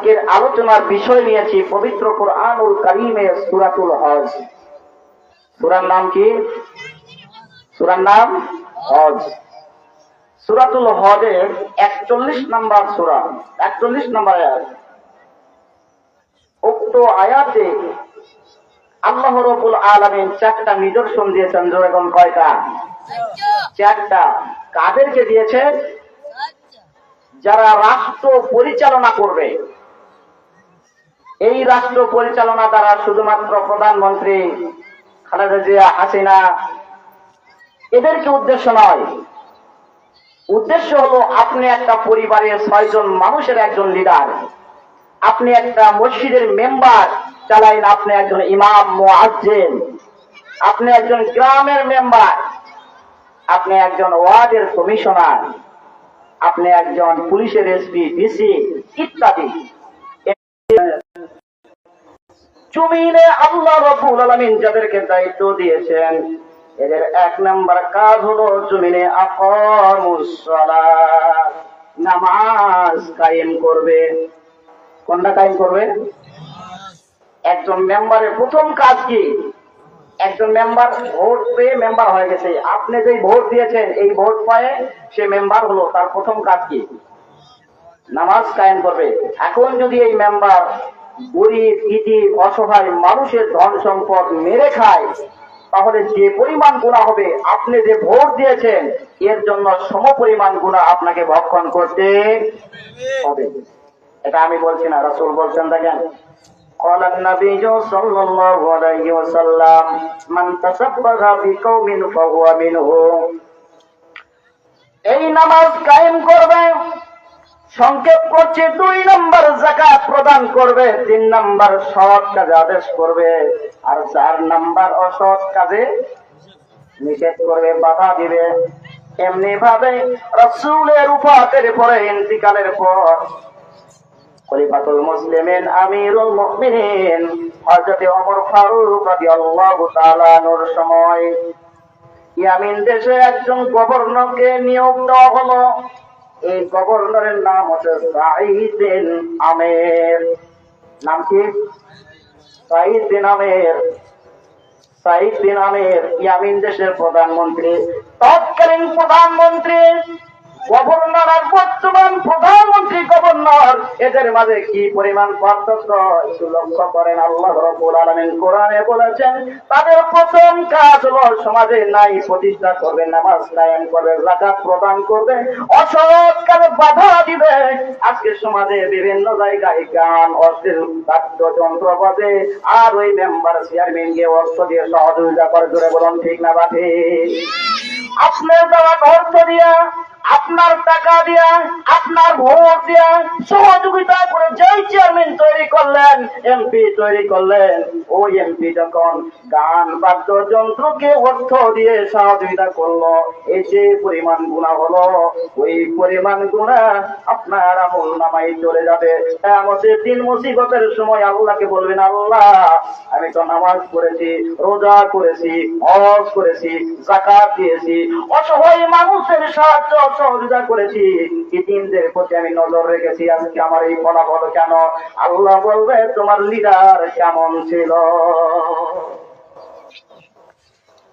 আজকের আলোচনার বিষয় নিয়েছি, পবিত্র কোরআনুল কারিমের সুরাতুল হজ। সুরার নাম কি? সুরার নাম হজ। সুরাতুল হজের একচল্লিশ নাম্বার সুরা, একচল্লিশ নাম্বার আয়াত। উক্ত আয়াতে আল্লাহ রবুল আলমিন চারটা নিদর্শন দিয়েছেন যেরকম কয়টা? চারটা। কাদেরকে দিয়েছেন যারা রাষ্ট্র পরিচালনা করবে। এই রাষ্ট্র পরিচালনা দ্বারা শুধুমাত্র প্রধানমন্ত্রী খালেদা জিয়া হাসিনা এদেরকে উদ্দেশ্য নয়। উদ্দেশ্য হলো আপনি একটা পরিবারের ছয়জন মানুষের একজন লিডার আপনি একটা মসজিদের মেম্বার চালাইন আপনি একজন ইমাম, মোয়াজ্জেন। আপনি একজন গ্রামের মেম্বার। আপনি একজন ওয়ার্ডের কমিশনার। আপনি একজন পুলিশের এসপি, ডিসি ইত্যাদি। জমিনে আল্লাহ রব্বুল আলামিন যাদেরকে দায়িত্ব দিয়েছেন, এদের এক নাম্বার কাজ হলো জমিনে নামাজ কায়েম করবে। কোনটা কায়েম করবে? একজন মেম্বারের প্রথম কাজ কি? একজন মেম্বার ভোট পেয়ে মেম্বার হয়ে গেছে। আপনি যে ভোট দিয়েছেন, এই ভোট পায়ে সে মেম্বার হলো, তার প্রথম কাজ কি? নামাজ কায়েম করবে। এখন যদি এই মেম্বার গরিব ইতি অসহায় মানুষের ধন সম্পদ মেরে খায় তাহলে যে পরিমাণ গুণা হবে আপনি যে ভোট দিয়েছেন এর জন্য সম পরিমাণ গুণা আপনাকে ভক্ষণ করতে হবে এটা আমি বলছি না রাসূল বলছেন দেখেন قال النبي صلى الله عليه وسلم من تشبه بقوم فهو منهم এই নামাজ কায়েম করবে সংক্ষেপ করছে, দুই নম্বর জাকাত প্রদান করবে, তিন নম্বর সৎ কাজে আদেশ করবে, আর চার নম্বর অসৎ কাজে নিষেধ করবে, বাধা দিবে। এমনি ভাবে রসুলের উপাতের পরে, ইন্তিকালের পর খলিফাতুল মুসলিমিন, আমিরুল মুমিনিন, হযরত ওমর ফারুক রাদিয়াল্লাহু তাআলা আনহুর সময় ইয়ামিন দেশে একজন গভর্নরকে নিয়োগ দেওয়া হলো। এই গভর্নরের নাম হচ্ছে বিন আমের। নাম কি? বিন আমের। বিন আমের ইয়ামিন দেশের প্রধানমন্ত্রী। তৎকালীন প্রধানমন্ত্রী গভর্নর আর বর্তমান প্রধানমন্ত্রী গভর্নর, এদের মাঝে কি পরিমাণ পার্থক্য? একটু লক্ষ্য করেন, আল্লাহ রব্বুল আলামিন কোরআনে বলেছেন, তাদের প্রথম কাজ হলো সমাজে নাই প্রতিষ্ঠা করবে, নামাজ কায়েম করবে জাকাত প্রদান করবে, অসৎ কাজে বাধা দিবে। আজকে সমাজে বিভিন্ন জায়গায় গান, অশ্লীল বাদ্যযন্ত্র বাজে, আর ওই মেম্বার চেয়ারম্যানকে অর্থ দিয়ে সহযোগিতা করে, জোরে বলুন, ঠিক না বাঠে আপনার দেওয়া অর্থ দিয়া আপনার টাকা দিয়া, আপনার ভোট দিয়া সহযোগিতা করে যেই চেয়ারম্যান তৈরি করলেন এমপি তৈরি করলেন। ওই এমপি যখন গান, বাদ্যযন্ত্রকে অর্থ দিয়ে সহযোগিতা করল এই যে পরিমাণ গুণা হলো, ওই পরিমাণ গুণা আপনার আমল নামাই চলে যাবে। আমাদের দিন মুসিবতের সময় আল্লাহকে বলবেন, আল্লাহ, আমি তো নামাজ পড়েছি, রোজা করেছি, হজ করেছি জাকাত দিয়েছি। অসহায় মানুষের সাহায্য সহযোগিতা করেছি। ইতিমদের প্রতি আমি নজর রেখেছি, আজকে আমার এই ফলাফল কেন? আল্লাহ বলবে, তোমার লিডার কেমন ছিল?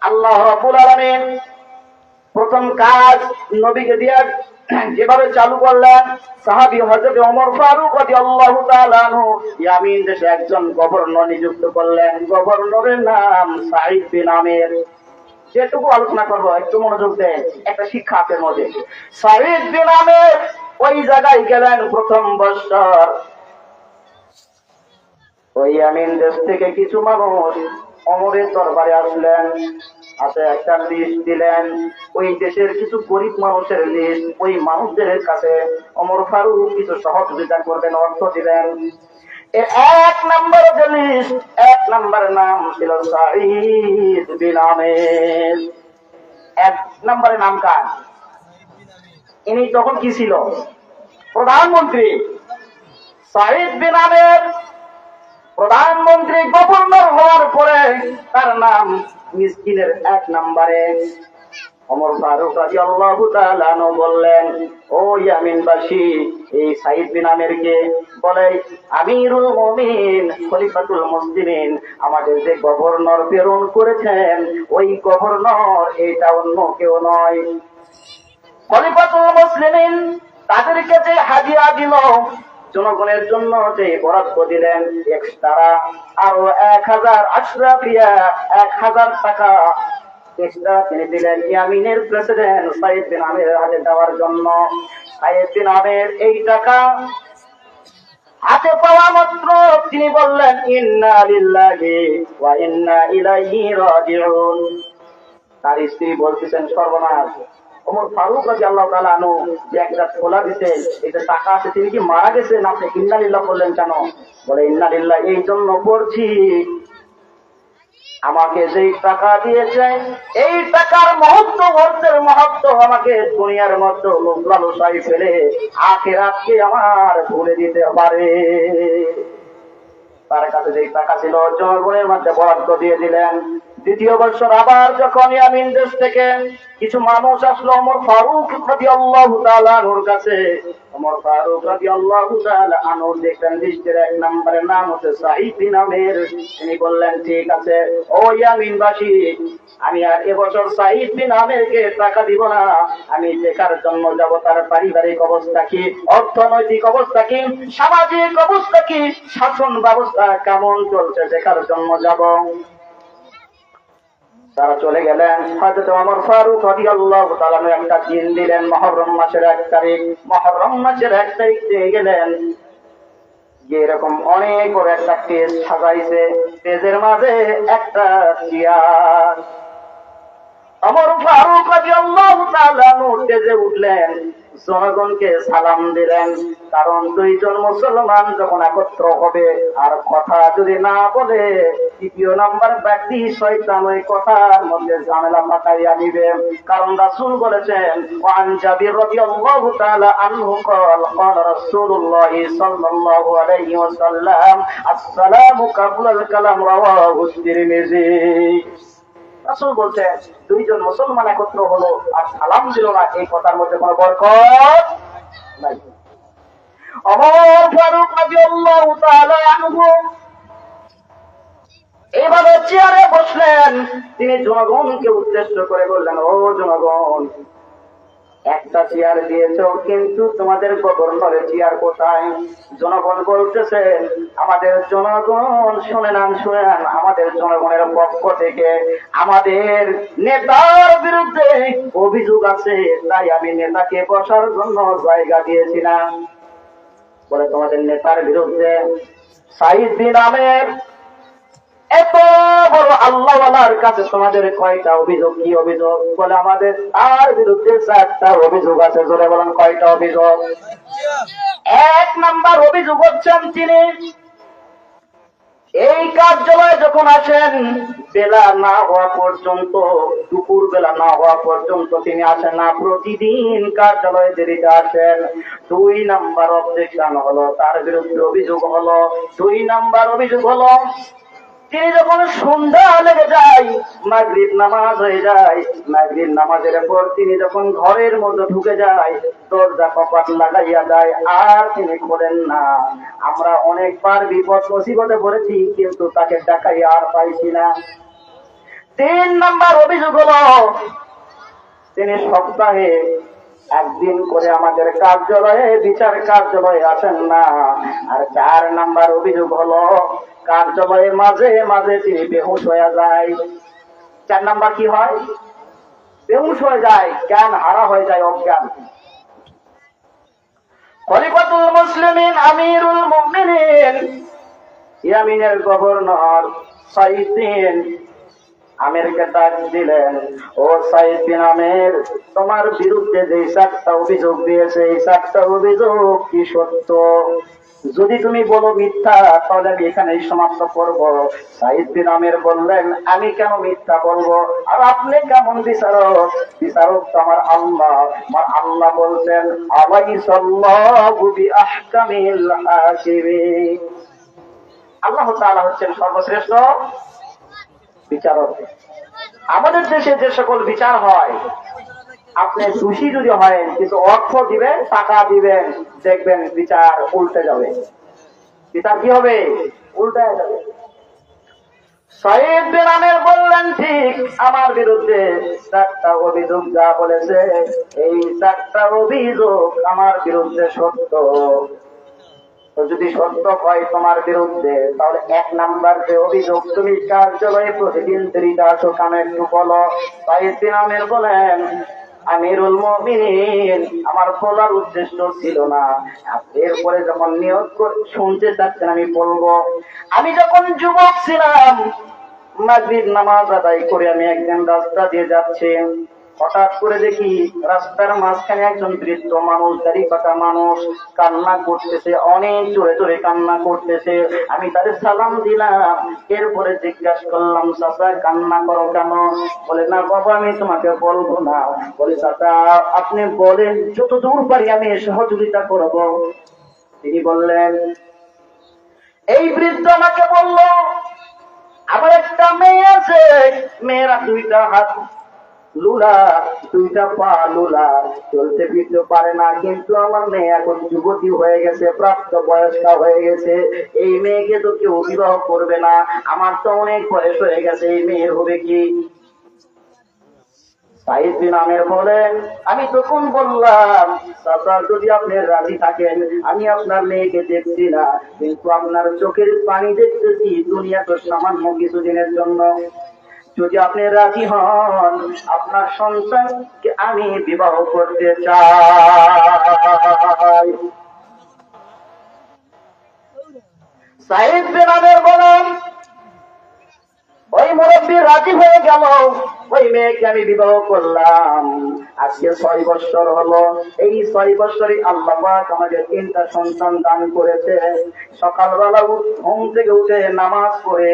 আল্লাহ রাব্বুল আলামিন প্রথম কাজ নবীকে দিয়ে যেভাবে চালু করলেন, সাহাবী হযরত ওমর ফারুক রাদিয়াল্লাহু তাআলা আনহু ইয়ামিন দেশে একজন গভর্নর নিযুক্ত করলেন। গভর্নরের নাম সাঈদ বিন আমের। যেটুকু আলোচনা করব, একটু মনোযোগ দেন একটা শিক্ষা আপনার মধ্যে। সাঈদ বিন আমের ওই জায়গায় গেলেন প্রথম বছর। ওই আমিন দেশ থেকে কিছু মানুষ অমরের দরবারে আসলেন আসে একটা লিস্ট দিলেন। ওই দেশের কিছু গরিব মানুষের লিস্ট ওই মানুষদের কাছে অমর ফারুক কিছু সহযোগিতা করবেন, অর্থ দিলেন। এক নম্বর এক নম্বর নাম ছিল বিন আমের। এক নম্বরের নাম কার? ইনি তখন কি ছিল? প্রধানমন্ত্রী। সাঈদ বিন আমের প্রধানমন্ত্রী গভর্নর হওয়ার পরে তার নাম মিসকিনের এক নম্বরে। অমর ফারুক তাআলা আনহু বললেন, ও এই সাইদ বিন বলে খলিফাতুল আমাদের যে গভর্নর প্রেরণ করেছেন, ওই গভর্নর এটা অন্য কেউ নয়। খলিফাতুল মুসলিমিন তাদেরকে যে হাজিরা দিল, জনগণের জন্য যে বরাদ্দ দিলেন এক্সট্রা আরও এক হাজার আশরাফিয়া, এক হাজার টাকা এক্সট্রা তিনি দিলেন ইয়ামিনের প্রেসিডেন্ট সাইদ বিন আমির হাতে দেওয়ার জন্য। সাইদ বিন আমির এই টাকা হাতে পাওয়া মাত্র। তিনি বললেন, ইন্না লিল্লাহি ওয়া ইন্না ইলাইহি রাজিউন। তার স্ত্রী বলতেছেন, সর্বনাশ। ওমর ফারুক রাজি আল্লাহ তালা আনু যে একটা খোলা দিছে এটা টাকা আছে, তিনি কি মারা গেছে না আপনি ইন্নালিল্লাহ বললেন কেন? বলে, ইন্না ইন্নালিল্লাহ এই জন্য করছি আমাকে যেই টাকা দিয়েছে, এই টাকার মহত্ব অর্থের মহত্ব আমাকে দুনিয়ার লোক লালসাই ফেলে আখেরাতকে আমার ভুলে দিতে পারে। তার কাছে যেই টাকা ছিল জনগণের মধ্যে বরাদ্দ দিয়ে দিলেন। দ্বিতীয় বছর আবার যখন ইয়ামিন দেশ থেকে কিছু মানুষ আসলো অমর ফারুক রাজি আল্লাহ তালুর কাছে। অমর ফারুক রাজি আল্লাহ আনুর দেখলেন লিস্টের এক নম্বরের নাম হচ্ছে সাহিদি নামের তিনি বললেন, ঠিক আছে, ও ইয়ামিনবাসী, আমি আর এবছর সাহিদ বিন আমেরকে টাকা দিব না। আমি দেখার জন্য যাব, তার পারিবারিক অবস্থা কি, অর্থনৈতিক অবস্থা কি, সামাজিক অবস্থা কি, শাসন ব্যবস্থা কেমন চলছে দেখার জন্য যাব? তারা চলে গেলেন। হয়তো আমার ফারুক হদি আল্লাহ তালানু একটা দিন দিলেন। মহরম মাসের এক তারিখ। মহরম মাসের এক তারিখ দিয়ে গেলেন। যে এরকম অনেক বড় একটা পেজ সাজাইছে। পেজের মাঝে একটা চেয়ার। আমার ফারুক রাজি আল্লাহ তেজে উঠলেন জনগণকে সালাম দিলেন কারণ দুইজন মুসলমান যখন একত্র হবে আর কথা যদি না বলে তৃতীয় নাম্বার ব্যক্তি শয়তান ওই কথার মধ্যে ঝামেলা পাকাইয়া নিবে কারণ রাসূল বলেছেন ওয়ান জাবির রাদিয়াল্লাহু তাআলা আনহু قال قال رسول الله صلى الله عليه وسلم السلام قبل الكلام رواه الترمذي রাসূল বলছেন দুইজন মুসলমান একত্র হলো, আর সালাম দিল না, এই কথার মধ্যে কোনো বরকত নাই। অমর ফারুক রাদিয়াল্লাহু তাআলা আনহু এইভাবে চেয়ারে বসলেন। তিনি জনগণকে উদ্দেশ্য করে বললেন, ও জনগণ একটা চেয়ার দিয়েছ, কিন্তু তোমাদের গভর্নরের চেয়ার কোথায়? জনগণ বলতেছেন আমাদের জনগণ শুনে নেন শুনে নেন আমাদের জনগণের পক্ষ থেকে আমাদের নেতার বিরুদ্ধে অভিযোগ আছে, তাই আমি নেতাকে বসার জন্য জায়গা দিয়েছিলাম বলে তোমাদের নেতার বিরুদ্ধে সাইদ বিন আমের এত বড় আল্লাহওয়ালার কাছে তোমাদের কয়টা অভিযোগ? কি অভিযোগ? বলে আমাদের তার বিরুদ্ধে চারটা অভিযোগ আছে, জোরে বলেন কয়টা অভিযোগ? এক নাম্বার অভিযোগ হচ্ছেন তিনি এই কার্যালয়ে যখন আসেন, বেলা না হওয়া পর্যন্ত দুপুর বেলা না হওয়া পর্যন্ত তিনি আসেন না, প্রতিদিন কার্যালয়ে দেরিতে আসেন। দুই নাম্বার অবজেকশন হলো, তার বিরুদ্ধে অভিযোগ হলো। দুই নাম্বার অভিযোগ হলো তিনি যখন সন্ধ্যা লেগে যায়, মাগরিব নামাজ হয়ে যায়, মাগরিব নামাজের পর তিনি যখন ঘরের মধ্যে ঢুকে যায়, দরজা কপাট লাগাইয়া যায়, আর তিনি খোলেন না। আমরা অনেকবার বিপদ মুসিবতে পড়েছি, কিন্তু তাকে দেখাই আর পাইছি না। তিন নাম্বার অভিযোগ হলো, তিনি সপ্তাহে একদিন করে আমাদের কার্যালয়ে, বিচার কার্যালয়ে আসেন না। আর চার নাম্বার অভিযোগ হলো কার্যালয়ে মাঝে মাঝে তিনি বেহুশ হয়ে যায়। চার নাম্বার কি হয়? বেহুশ হয়ে যায়, জ্ঞান হারা হয়ে যায় অজ্ঞান। খলিফাতুল মুসলিমিন, আমিরুল মুমিনিন, ইয়ামিনের গভর্নর সাইদিন আমিরকে ডাক দিলেন। ও তোমার বিরুদ্ধে যে চারটা অভিযোগ দিয়েছে, এই চারটা অভিযোগ কি সত্য? যদি তুমি বলো মিথ্যা, তাহলে আমি এখানেই সমাপ্ত করব। সাইদ বিন আমির বললেন, আমি কেন মিথ্যা বলব? আর আপনি কেমন বিচারক? বিচারক তো আমার আল্লাহ। আমার আল্লাহ বলছেন, আলাইসাল্লাহু বিআহকামিল হাকিমিন আল্লাহ তাআলা হচ্ছেন সর্বশ্রেষ্ঠ বিচারক। আমাদের দেশে যে সকল বিচার হয় আপনি খুশি যদি হয়, কিছু অর্থ দিবেন, টাকা দিবেন, দেখবেন বিচার উল্টে যাবে। বিচার কি হবে? উল্টে যাবে। বললেন, ঠিক আমার বিরুদ্ধে চারটা অভিযোগ যা বলেছে, এই চারটা অভিযোগ আমার বিরুদ্ধে সত্য। যদি সত্য হয় তোমার বিরুদ্ধে, তাহলে এক নাম্বার যে অভিযোগ, তুমি কার্যালয়ে প্রতিদিন দেরিতে আসো একটু বলো। বিন আমির বলেন আমিরুল মুমিনিন, আমার বলার উদ্দেশ্য ছিল না। এরপরে যখন নিয়োগ শুনতে চাচ্ছেন, আমি বলব, আমি যখন যুবক ছিলাম, মাগরিব নামাজ আদায় করে আমি একদিন রাস্তা দিয়ে যাচ্ছি। হঠাৎ করে দেখি রাস্তার মাঝখানে একজন বৃদ্ধ মানুষ, দাড়ি পাকা মানুষ, কান্না করতেছে, অনেক জোরে জোরে কান্না করতেছে। আমি তাদের সালাম দিলাম, এরপরে জিজ্ঞাসা করলাম, চাচা, কান্না করো কেন? বলে, না বাবা, আমি তোমাকে বলব না। বলে, চাচা, আপনি বলেন যত দূর পারি আমি সহযোগিতা করব। তিনি বললেন, এই বৃদ্ধ আমাকে বলল, আমার একটা মেয়ে আছে, মেয়েরা দুইটা হাত লুলা, দুইটা পা লুলা। চলতে ফিরতে পারে না, কিন্তু আমার মেয়ে এখন যুবতী হয়ে গেছে, প্রাপ্ত বয়স্কা হয়ে গেছে। এই মেয়েকে তো কেউ বিবাহ করবে না। আমার তো অনেক বয়স হয়ে গেছে, এই মেয়ের হবে কি? সাইদ বলেন, আমি তখন বললাম, চাচা, যদি আপনি রাজি থাকেন, আমি আপনার মেয়েকে দেখছি না। কিন্তু আপনার চোখের পানি দেখতেছি, দুনিয়া তো সামান্য কিছুদিনের জন্য। যদি আপনি রাজি হন, আপনার সন্তানকে আমি বিবাহ করতে চাই। সাইদ বিন আমের বলেন, ওই মুরব্বী রাজি হয়ে গেল, ওই মেয়েকে আমি বিবাহ করলাম। আজকে ছয় বছর হলো, এই ছয় বছরে আল্লাহ আমাকে তিনটা সন্তান দান করেছে। সকালবেলা ঘুম থেকে উঠে নামাজ পড়ে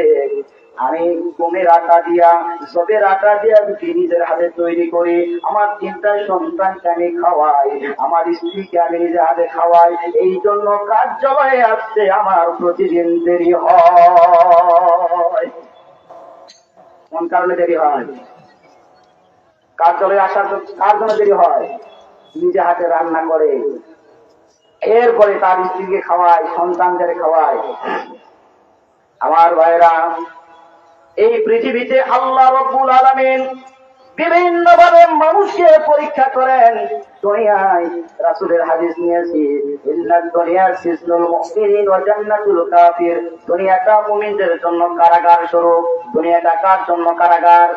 আমি গমের আটা দিয়া সবের আটা দিয়া রুটি নিজের হাতে তৈরি করি। আমার তিনটা সন্তানকে আমি খাওয়াই, আমার স্ত্রীকে আমি নিজের হাতে খাওয়াই। এই জন্য কার্যালয়ে আসতে আমার প্রতিদিন দেরি হয়। কোন কারণে দেরি হয়? কার্যালয়ে আসার কার জন্য দেরি হয়? নিজে হাতে রান্না করে। এরপরে তার স্ত্রীকে খাওয়ায় সন্তানদের খাওয়ায় আমার ভাইরা এই পৃথিবীতে আল্লাহ রব্বুল আলামিন বিভিন্ন ভাবে মানুষকে পরীক্ষা করেন। দুনিয়ায় হাদিস নিয়েছি সিজনুল মুমিনিন ওয়া জান্নাতুল কাফির। দুনিয়াটা মুমিনদের জন্য কারাগার স্বরূপ। দুনিয়াটা কার জন্য কারাগার?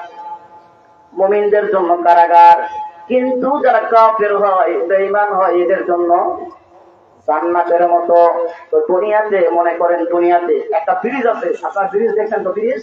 মুমিনদের জন্য কারাগার। কিন্তু যারা কাফের হয়, বেঈমান হয়, এদের জন্য জান্নাতের মতো। তো দুনিয়াতে মনে করেন দুনিয়াতে একটা ব্রিজ আছে আপনার ব্রিজ দেখছেন তো ব্রিজ?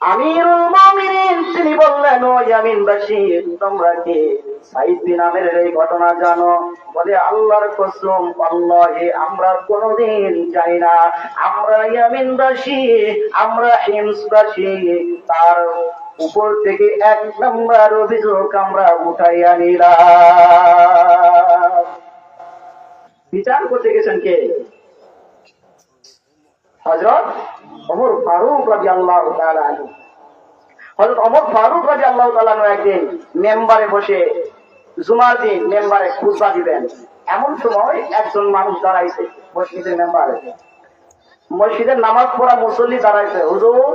আমিরুল মুমিনিন, তিনি বললেন ও তোমরা সাইদ বিন এই ঘটনা জানো? বলে, আল্লাহর কসম, আল্লাহে আমরা না। আমরা আমরা তার উপর থেকে এক নম্বর অভিযোগ আমরা উঠাইয়া নিলাম বিচার করতে গেছেন কে? হজরত অমর ফারুক রাজি আল্লাহ হজরত অমর ফারুক রাজি আল্লাহ তালানো একদিন মেম্বারে বসে জুমার দিন মেম্বারে খুঁজবা দিবেন। এমন সময় একজন মানুষ দাঁড়াইছে মসজিদের মেম্বারে। মসজিদের নামাজ পড়া মুসল্লি দাঁড়াইছে, হুজুর,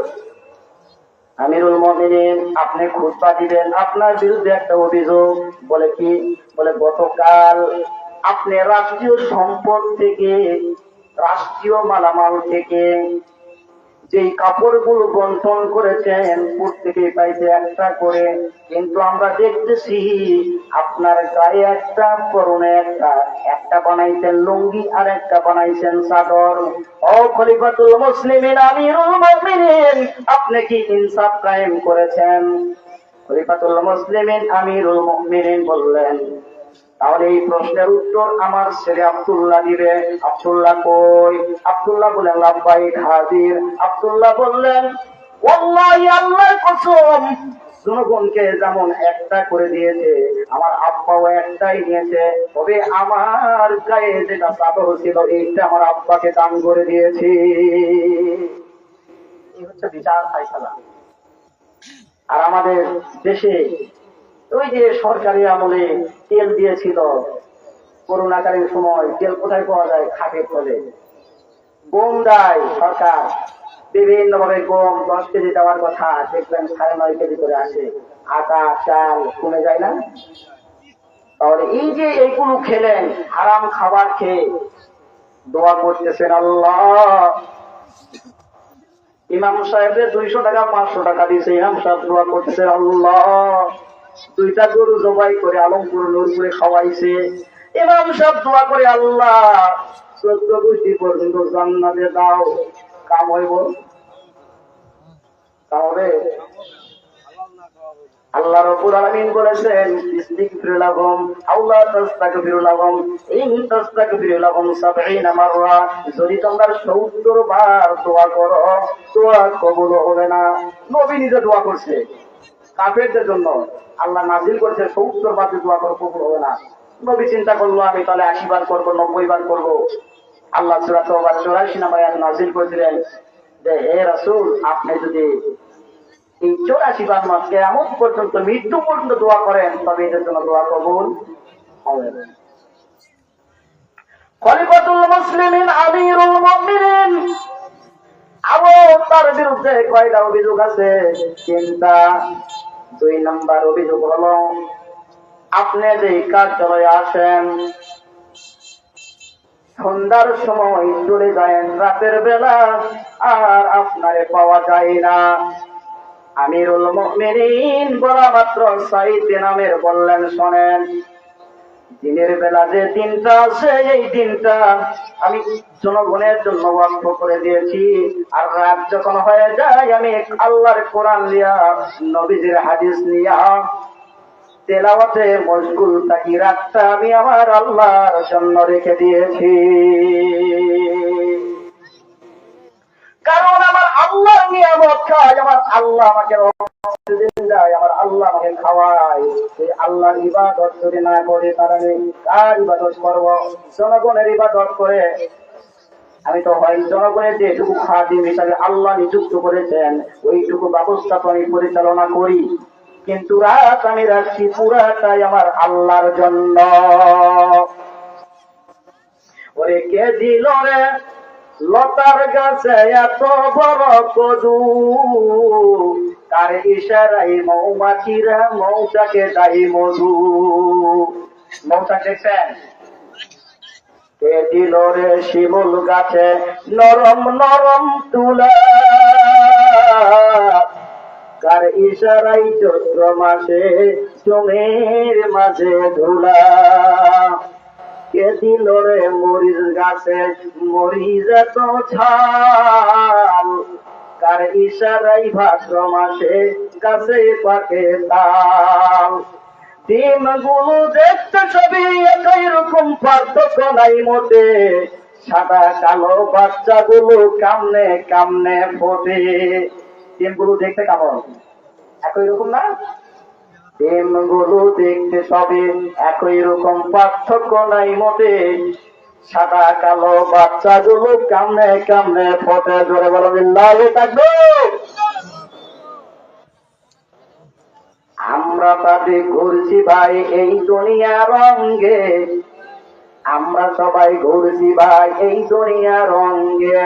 আমিরুল মমিনিন, আপনি খুঁজবা দিবেন, আপনার বিরুদ্ধে একটা অভিযোগ। বলে কি? বলে, গতকাল আপনি রাষ্ট্রীয় সম্পদ থেকে, রাষ্ট্রীয় মালামাল থেকে যেই কাপড়গুলো বন্টন করেছেন প্রত্যেকে পাইছে একটা করে, কিন্তু আমরা দেখতেছি আপনার গায়ে একটা, পরনে একটা একটা বানাইছেন লুঙ্গি আর একটা বানাইছেন চাদর। ও খলিফাতুল মুসলিমিন, আমিরুল মুমিনিন, আপনি কি ইনসাফ কায়েম করেছেন? খলিফাতুল মুসলিমিন, আমিরুল মুমিনিন বললেন তাহলে এই প্রশ্নের উত্তর আমার ছেলে আব্দুল্লাহ দিবে। আব্দুল্লাহ কই? আব্দুল্লাহ বললেন লাভবাই হাজির আব্দুল্লাহ বললেন জনগণকে যেমন একটা করে দিয়েছে, আমার আব্বাও একটাই নিয়েছে। তবে আমার গায়ে যেটা চাদর ছিল, এইটা আমার আব্বাকে দান করে দিয়েছি। এই হচ্ছে বিচার ফাইসালা আর আমাদের দেশে ওই যে সরকারি আমলে তেল দিয়েছিল, করোনাকালীন সময় তেল কোথায় পাওয়া যায়? খাটের তলে গম দেয় সরকার। বিভিন্ন ভাবে গম দশ কেজি দেওয়ার কথা, দেখবেন সাড়ে নয় কেজি করে আসে। আটা, চাল কমে যায় না? তাহলে এই যে এইগুলো খেলেন আরাম খাবার খেয়ে দোয়া করতেছেন আল্লাহ। ইমাম সাহেবের দুইশো টাকা, পাঁচশো টাকা দিয়েছে, ইমাম সাহেব দোয়া করতেছে আল্লাহ। দুইটা গরু জবাই করে আলমপুর নূরপুরে খাওয়াইছে। ইমাম সাহেব দোয়া করে, আল্লাহ, চোদ্দ গোষ্ঠী পর্যন্ত জান্নাতে দাও। কাম হইব। তাহলে আল্লাহ রব্বুল আলামিন বলেছেন, ইস্তিগফিরু লাহুম আল্লাহ তাস্তাগফিরু লাহুম, ইন তাস্তাগফিরু লাহুম 70 মাররা। যদি তোমরা 70 বার দোয়া করো, দোয়া কবুল হবে না। নবী নিজে দোয়া করছে। কাফেরদের জন্য আল্লাহ নাজিল করছে 70 বার দোয়া করো, কবুল হবে না। নবী চিন্তা করল, আমি তাহলে 80 বার করব 90 বার করব। আল্লাহ সূরা তওবা 84 নম্বর নাজিল করেছিলেন যে, হে রাসূল, আপনি যদি এই চৌরাশি বার মাস কেমন পর্যন্ত মৃত্যু পর্যন্ত দোয়া করেন, তবে এদের জন্য দোয়া কবুল হবে খলিফাতুল মুসলিমিন, আমিরুল মুমিনিন, আবু তার বিরুদ্ধে কয়টা অভিযোগ আছে? চিন্তা দুই নম্বর অভিযোগ হল, আপনি যে কার্যালয়ে আসেন, সন্ধ্যার সময় চলে যায় রাতের বেলা, আর আপনারে পাওয়া যায় না। আমিরুল মেরিন বলা মাত্র সাইদ নামের বললেন, শোনেন দিনের বেলা যে দিনটা আছে, এই দিনটা আমি জনগণের জন্য ওয়াক্ফ করে দিয়েছি। আর রাত যখন হয়ে যায়, আমি আল্লাহর কোরআন নিয়া, নবীজির হাদিস নিয়া, তেলাওয়াতে মশগুল থাকি। রাতটা আমি আমার আল্লাহর জন্য রেখে দিয়েছি। কারণ আমার আল্লাহ নিয়ামত খায়, আমার আল্লাহ আমাকে আমি তো হয় জনগণের যেটুকু খাদিম হিসাবে আল্লাহ নিযুক্ত করেছেন, ওইটুকু ব্যবস্থা তো আমি পরিচালনা করি। কিন্তু রাত আমি রাখছি পুরাটাই আমার আল্লাহর জন্য। ওরে কে দিল রে? লতার গাছে এত বড় কদু। তার ইশারাই মৌমাছিরা মৌচাকে মধু। দিল রে শিমুল গাছে নরম নরম তুলা? ইশারাই চৈত্র মাসে জমির মাঝে ধুলা? কে দিল রে মরিচ গাছে মরিচ এত ঝাল? কার ইশারাই ভাদ্র মাসে গাছে পাকে তাল। ডিমগুলো দেখতে সবই একই রকম পার্থক্য নাই মোটে। সাদা কালো বাচ্চাগুলো কামনে কামনে ফোটে। ডিমগুলো দেখতে কেমন? একই রকম না? ডিমগুলো দেখতে সবে একই রকম পার্থক্য নাই মোটে। সাদা কালো বাচ্চাগুলো কামনে কামনে ফোটে জোরে বলো লাগে থাকব আমরা তাতে ঘুরছি ভাই এই দুনিয়া রঙ্গে আমরা সবাই ঘুরছি ভাই এই দুনিয়া রঙ্গে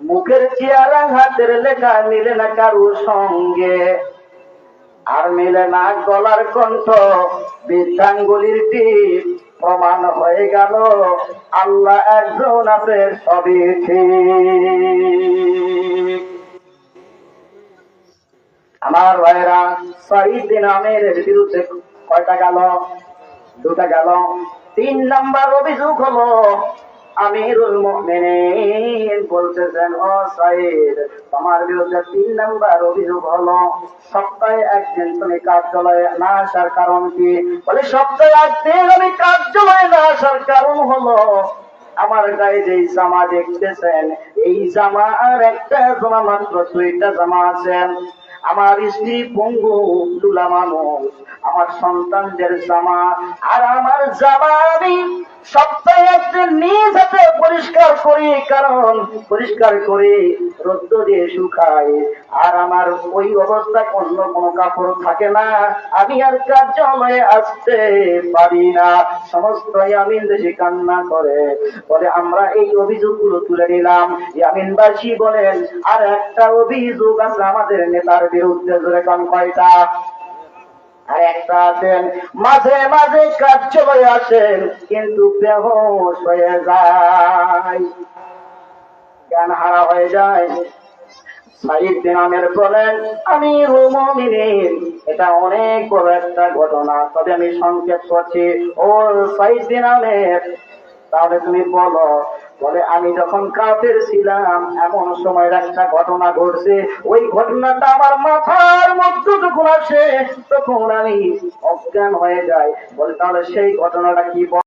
মুখের চেয়ারা হাতের লেখা মিলে না কারুর সঙ্গে। আর মিলে না গলার কণ্ঠ, বৃদ্ধাঙ্গুলির টিপ প্রমাণ হয়ে গেল। আল্লাহ একজন আছে, সবই ঠিক। আমার ভাইরা শহীদ দিন আমের বিরুদ্ধে কয়টা গেল? দুটা গেল। তিন নাম্বার অভিযোগ হলো আমিরুল মুমিনিন বলতেছেন, ও সাইদ তোমার বিরুদ্ধে তিন নাম্বার অভিযোগ হলো, সপ্তাহে একদিন তুমি কার্যালয়ে না আসার কারণ কি? বলে, সপ্তাহে একদিন আমি কার্যালয়ে না আসার কারণ হলো, আমার গায়ে যে জামা দেখতেছেন, এই জামা আর একটা জামা মাত্র দুইটা জামা আছে। আমার স্ত্রী পঙ্গু দুলা মানুষ আমার সন্তানদের জামা, আর আমার জামা আমি সপ্তাহে একদিন নিজ হাতে পরিষ্কার করি, কারণ পরিষ্কার করে রোদ্দ দিয়ে শুকাই। আর আমার ওই অবস্থা অন্য কোনো কাপড় থাকে না, আমি আর কার্যালয়ে আসতে পারি না। সমস্ত ইয়ামিন দেশে কান্না করে। বলে, আমরা এই অভিযোগগুলো তুলে নিলাম। ইয়ামিনবাসী বলেন, আর একটা অভিযোগ আছে আমাদের নেতার বিরুদ্ধে, জোরে কম কয়টা? আর একটা আছেন, মাঝে মাঝে কার্যালয়ে আসেন, কিন্তু বেহস হয়ে যায়। জ্ঞান হারা হয়ে যায়। বলেন আমি রুমিন এটা অনেক বড় একটা ঘটনা, তবে আমি সংক্ষেপ করছি। ও সাইদ বিন আমের তাহলে তুমি বলো, বলে, আমি যখন কাফের ছিলাম, এমন সময় একটা ঘটনা ঘটছে। ওই ঘটনাটা আমার মাথার মধ্যে যখন আসে, তখন আমি অজ্ঞান হয়ে যাই। বলে, তাহলে সেই ঘটনাটা কি